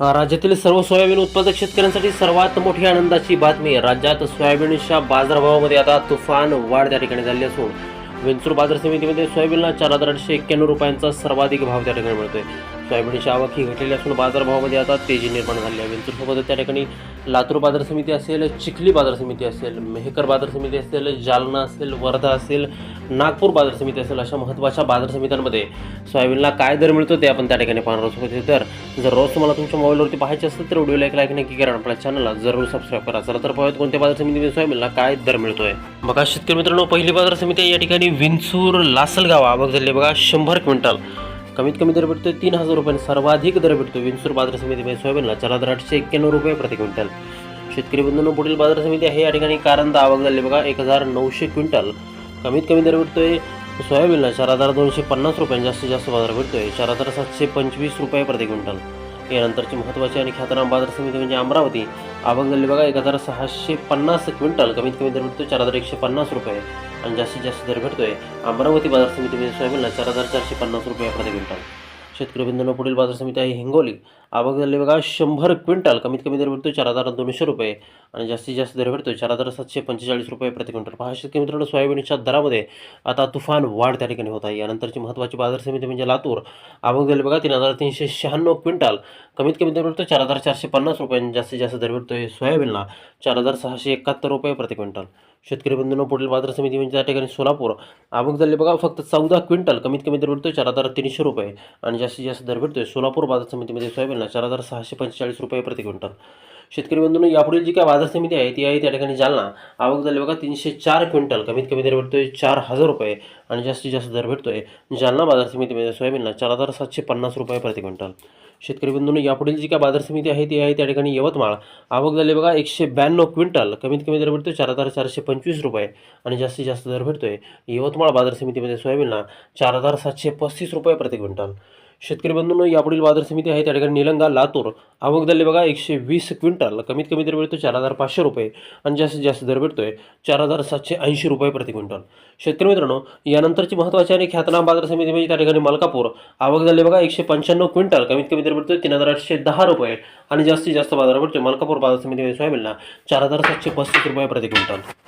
राज्यातील सर्व सोयाबीन उत्पादक शेतकऱ्यांसाठी सर्वात मोठी आनंदाची बातमी. राज्यात सोयाबीनच्या बाजारभावामध्ये आता तुफान वाढ त्या ठिकाणी झाली असून विंचूर बाजार समितीमध्ये सोयाबीनला चार हजार आठशे एक्क्याण्णव रुपयांचा सर्वाधिक भाव त्या ठिकाणी मिळतोय. सोयाबीनची आवक ही घटलेली असून बाजारभावामध्ये आता तेजी निर्माण झाली आहे. विंचूरसोबत त्या ठिकाणी लातूर बाजार समिती असेल चिखली बाजार समिती असेल मेहकर बाजार समिती असेल जालना असेल वर्धा असेल नागपूर बाजार समिती असेल अशा महत्त्वाच्या बाजार समित्यांमध्ये सोयाबीनला काय दर मिळतो ते आपण त्या ठिकाणी पाहणार आहोत. तर जर रोज तुम्हाला तुमच्या मोबाईलवरती पाहायचे असेल तर व्हिडिओला एक लाईक नक्की करा आपल्या चॅनलला जरूर सबस्क्राईब करा. चला तर पाहूयात कोणत्या बाजार समितीमध्ये सोयाबीनला काय दर मिळतोय. बघा शेतकरी मित्रांनो पहिली बाजार समिती आहे या ठिकाणी विंचूर लासलगाव. आवक झाली बघा शंभर क्विंटल. कमीत कमी दर भेटतो तीन हजार रुपयांनी. सर्वाधिक दर भेटतो विनसूर बाजार समितीमध्ये सोयाबीनला. चार हजार आठशे एक्क्याण्णव रुपये प्रति क्विंटल. शेतकरी बंधूंनो पुढील बाजार समिती आहे. या ठिकाणी कारंदा आवक झाली बघा एक हजार नऊशे क्विंटल. कमीत कमी दर भेटतोय सोयाबीनला. चार हजार दोनशे पन्नास रुपये जास्तीत जास्त बाजार भेटतोय. चार हजार सातशे पंचवीस रुपये प्रति क्विंटल. यानंतरची महत्त्वाची आणि ख्यातनाम बाजार समिती म्हणजे अमरावती. आवक झाली बघा एक हजार सहाशे पन्नास क्विंटल. कमीत कमी दर भेटतोय चार हजार एकशे पन्नास रुपये. आणि जास्तीत जास्त दर भेटतोय. अमरावती बाजार समितीमध्ये सोयाबीनला चार हजार चारशे पन्नास रुपये प्रति क्विंटल. शेतकरी बिंदूनं पुढील बाजार समिती आहे हिंगोली. आवक झाली बघा शंभर क्विंटल. कमीत कमी दर भेटतो चार हजार दोनशे रुपये. आणि जास्तीत जास्त दर भेटतो चार हजार सातशे पंचेचाळीस रुपये प्रति क्विंटल. पहा शेतकरी मित्रांनो सोयाबीनच्या दरामध्ये आता तुफान वाढ त्या ठिकाणी होत आहे. यानंतरची महत्त्वाची बाजार समिती म्हणजे लातूर. आवक झाली बघा तीन हजार तीनशे शहाण्णव क्विंटल. कमीत कमी दर भेटतो चार हजार चारशे पन्नास रुपये आणि जास्तीत जास्त दर भेटतो सोयाबीनला चार हजार सहाशे एकाहत्तर रुपये प्रति क्विंटल. शेतकरी बंधूंनो पुढील बाजार समिती म्हणजे त्या ठिकाणी सोलापूर. आवक झाली बघा फक्त चौदा क्विंटल कमीत कमी दर भेटतो चार हजार तीनशे रुपये. आणि जास्तीत जास्त दर भेटतोय सोलापूर बाजार समितीमध्ये सोयाबीनला चार हजार सहाशे पंचेचाळीस रुपये प्रति क्विंटल. शेतकरी बंधूंनो यापुढील जी काय बाजार समिती आहे ती आहे त्या ठिकाणी जालना. आवक झाली बघा तीनशे चार क्विंटल कमीत कमी दर भेटतोय चार हजार रुपये. आणि जास्तीत जास्त दर भेटतोय जालना बाजार समितीमध्ये सोयाबीनला चार हजार सातशे पन्नास रुपये प्रति क्विंटल. शेतकरी बंधूंनी यापुढील जी काय बाजार समिती आहे ती आहे त्या ठिकाणी यवतमाळ. आवक झाली बघा एकशे ब्याण्णव क्विंटल. कमीत कमी दर भेटतोय चार हजार चारशे पंचवीस रुपये आणि जास्तीत जास्त दर भेटतोय यवतमाळ बाजार समितीमध्ये सोयाबीनला चार हजार सातशे पस्तीस रुपये प्रति क्विंटल. शेतकरी बंधूंनो यापुढील बाजार समिती आहे. त्या ठिकाणी निलंगा लातूर आवक झाली बघा एकशे वीस क्विंटल. कमीत कमी दर भेटतो चार हजार पाचशे रुपये. आणि जास्तीत जास्त दर भेटतोय चार हजार सातशे ऐंशी रुपये प्रति क्विंटल. शेतकरी मित्रांनो यानंतरची महत्त्वाची आणि ख्यातनाम बाजार समिती म्हणजे त्या ठिकाणी मलकापूर. आवक झाली बघा एकशे पंच्याण्णव क्विंटल. कमीत कमी दर भेटतोय तीन हजार आठशे दहा रुपये. आणि जास्तीत जास्त बाजार भेटतोय मलकापूर बाजार समितीमध्ये म्हणजे सोयाबीनला चार हजार सातशे पस्तीस रुपये प्रति क्विंटल.